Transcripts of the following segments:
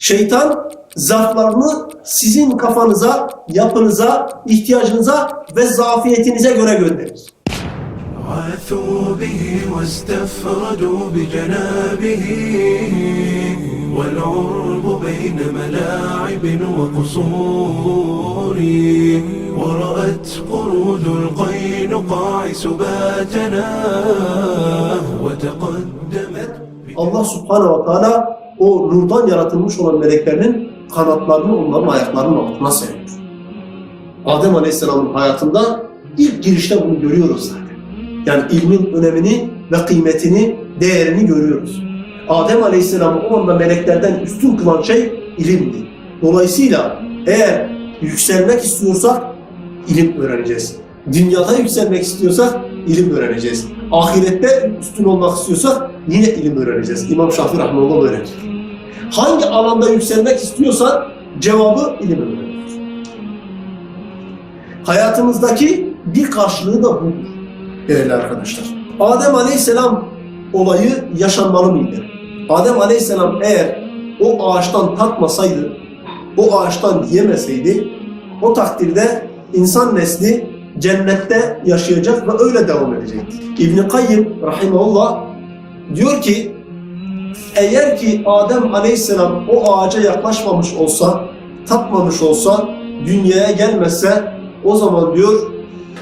Şeytan zarflarını sizin kafanıza, yapınıza, ihtiyacınıza ve zafiyetinize göre gönderir. عاثوا به واستفردوا بجنابه والعرب بين ملاعب وقصور ورأت قرود القينقاع سباتنا وتقدمت Allah subhanehu ve teala o nurdan yaratılmış olan meleklerinin kanatlarını onların ayaklarının altına seriyor. Adem Aleyhisselam'ın hayatında ilk girişte bunu görüyoruz zaten. Yani ilmin önemini ve kıymetini, değerini görüyoruz. Adem Aleyhisselam'ı o anda meleklerden üstün kılan şey ilimdi. Dolayısıyla eğer yükselmek istiyorsak ilim öğreneceğiz. Dünyada yükselmek istiyorsak ilim öğreneceğiz. Ahirette üstün olmak istiyorsak yine ilim öğreneceğiz. İmam Şafii Rahmanullah böyle diyor. Hangi alanda yükselmek istiyorsan cevabı ilim öğrenmek. Hayatımızdaki bir karşılığı da budur değerli arkadaşlar. Adem Aleyhisselam olayı yaşanmalı mıydı? Adem Aleyhisselam eğer o ağaçtan tatmasaydı, o ağaçtan yemeseydi, o takdirde insan nesli cennette yaşayacak ve öyle devam edecekti. İbn Kayyim rahimahullah diyor ki eğer ki Adem Aleyhisselam o ağaca yaklaşmamış olsa, tatmamış olsa, dünyaya gelmezse o zaman diyor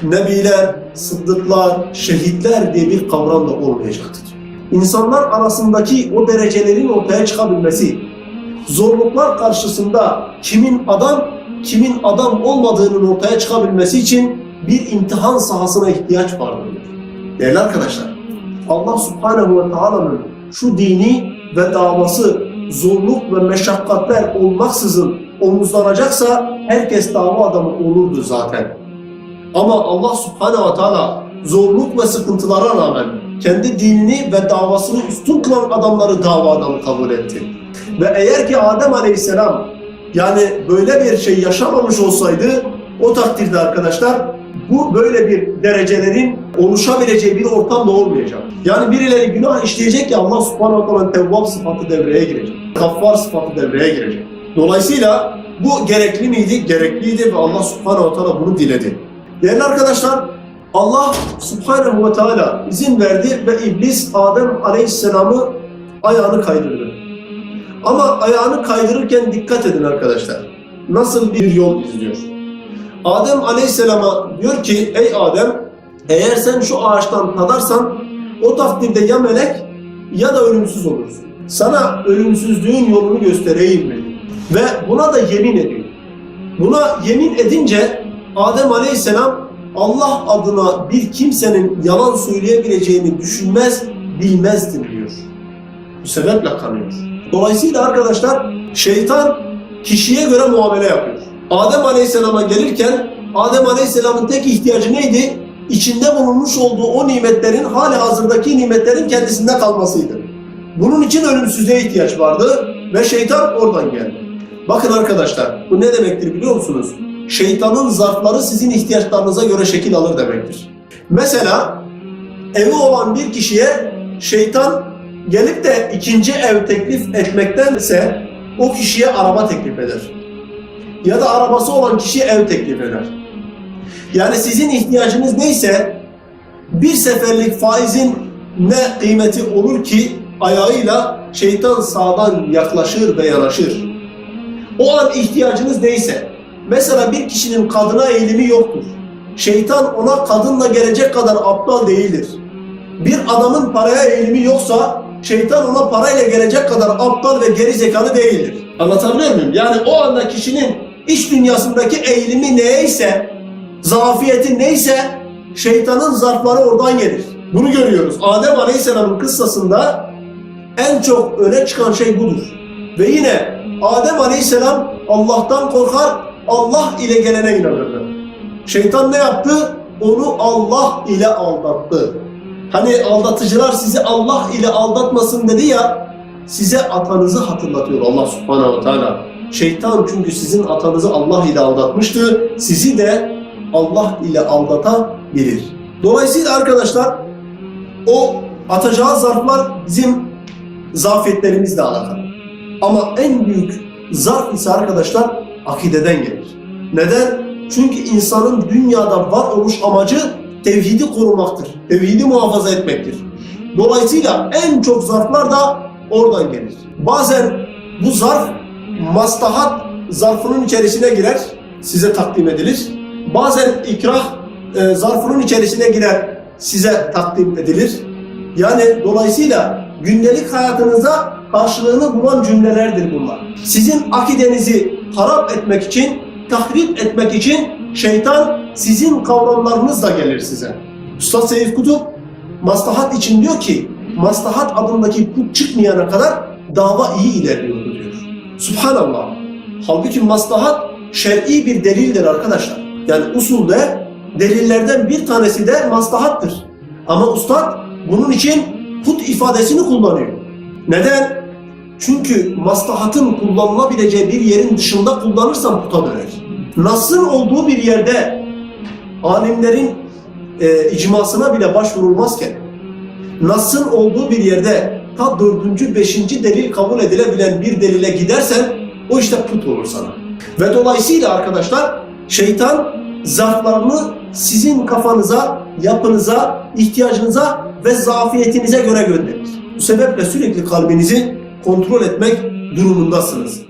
nebiler, sıddıklar, şehitler diye bir kavram da olmayacaktı. İnsanlar arasındaki o derecelerin ortaya çıkabilmesi, zorluklar karşısında kimin adam, kimin adam olmadığının ortaya çıkabilmesi için bir imtihan sahasına ihtiyaç vardır. Değerli arkadaşlar, Allah Subhanahu ve Taala'nın şu dini ve davası zorluk ve meşakkatler olmaksızın omuzlanacaksa herkes dava adamı olurdu zaten. Ama Allah Subhanahu ve Teala zorluk ve sıkıntılara rağmen kendi dinini ve davasını üstün kılan adamları dava adamı kabul etti. Ve eğer ki Adem Aleyhisselam yani böyle bir şey yaşamamış olsaydı o takdirde arkadaşlar bu böyle bir derecelerin oluşabileceği bir ortam da olmayacak. Yani birileri günah işleyecek ya Allah subhanahu wa ta'ala tevvab sıfatı devreye girecek. Gaffar sıfatı devreye girecek. Dolayısıyla bu gerekli miydi? Gerekliydi ve Allah subhanahu wa ta'ala bunu diledi. Değerli arkadaşlar Allah subhanahu ve teala izin verdi ve iblis Adem aleyhisselamı ayağını kaydırdı. Ama ayağını kaydırırken dikkat edin arkadaşlar. Nasıl bir yol izliyor? Adem aleyhisselama diyor ki ey Adem eğer sen şu ağaçtan tadarsan o takdirde ya melek ya da ölümsüz olursun. Sana ölümsüzlüğün yolunu göstereyim mi? Ve buna da yemin ediyor. Buna yemin edince Adem aleyhisselam Allah adına bir kimsenin yalan söyleyebileceğini düşünmez, bilmezdim diyor. Bu sebeple kanıyor. Dolayısıyla arkadaşlar şeytan kişiye göre muamele yapıyor. Adem Aleyhisselam'a gelirken Adem Aleyhisselam'ın tek ihtiyacı neydi? İçinde bulunmuş olduğu o nimetlerin hali hazırdaki nimetlerin kendisinde kalmasıydı. Bunun için ölümsüzlüğe ihtiyaç vardı ve şeytan oradan geldi. Bakın arkadaşlar bu ne demektir biliyor musunuz? Şeytanın zarfları sizin ihtiyaçlarınıza göre şekil alır demektir. Mesela evi olan bir kişiye şeytan gelip de ikinci ev teklif etmektense o kişiye araba teklif eder. Ya da arabası olan kişiye ev teklif eder. Yani sizin ihtiyacınız neyse bir seferlik faizin ne kıymeti olur ki ayağıyla şeytan sağdan yaklaşır ve yanaşır. O an ihtiyacınız neyse mesela bir kişinin kadına eğilimi yoktur. Şeytan ona kadınla gelecek kadar aptal değildir. Bir adamın paraya eğilimi yoksa şeytan ona parayla gelecek kadar aptal ve geri zekalı değildir. Anlatabiliyor muyum? Yani o anda kişinin iç dünyasındaki eğilimi neyse, zafiyeti neyse şeytanın zarfları oradan gelir. Bunu görüyoruz. Adem Aleyhisselam'ın kıssasında en çok öne çıkan şey budur. Ve yine Adem Aleyhisselam Allah'tan korkar, Allah ile gelene inanırdı. Şeytan ne yaptı? Onu Allah ile aldattı. Hani aldatıcılar sizi Allah ile aldatmasın dedi ya, size atanızı hatırlatıyor Allah subhanahu wa ta'ala. Şeytan çünkü sizin atanızı Allah ile aldatmıştı, sizi de Allah ile aldatabilir. Dolayısıyla arkadaşlar o atacağı zarflar bizim zafiyetlerimizle alakalı. Ama en büyük Zarf ise arkadaşlar akideden gelir. Neden? Çünkü insanın dünyada var oluş amacı tevhidi korumaktır. Tevhidi muhafaza etmektir. Dolayısıyla en çok zarflar da oradan gelir. Bazen bu zarf maslahat zarfının içerisine girer, size takdim edilir. Bazen ikrah e, zarfının içerisine girer, size takdim edilir. Yani dolayısıyla gündelik hayatınıza karşılığını bulan cümlelerdir bunlar. Sizin akidenizi harap etmek için, tahrip etmek için şeytan sizin kavramlarınızla gelir size. Üstad Seyit Kutup maslahat için diyor ki maslahat adındaki put çıkmayana kadar dava iyi ilerliyordu diyor. Subhanallah. Halbuki maslahat şer'i bir delildir arkadaşlar. Yani usulde delillerden bir tanesi de maslahattır. Ama ustad bunun için put ifadesini kullanıyor. Neden? Çünkü maslahatın kullanılabileceği bir yerin dışında kullanırsan puta döner. Nas'ın olduğu bir yerde alimlerin e, icmasına bile başvurulmazken Nas'ın olduğu bir yerde ta dördüncü, beşinci delil kabul edilebilen bir delile gidersen o işte put olur sana. Ve dolayısıyla arkadaşlar şeytan zarflarını sizin kafanıza, yapınıza, ihtiyacınıza ve zafiyetinize göre gönderir. Bu sebeple sürekli kalbinizi kontrol etmek durumundasınız.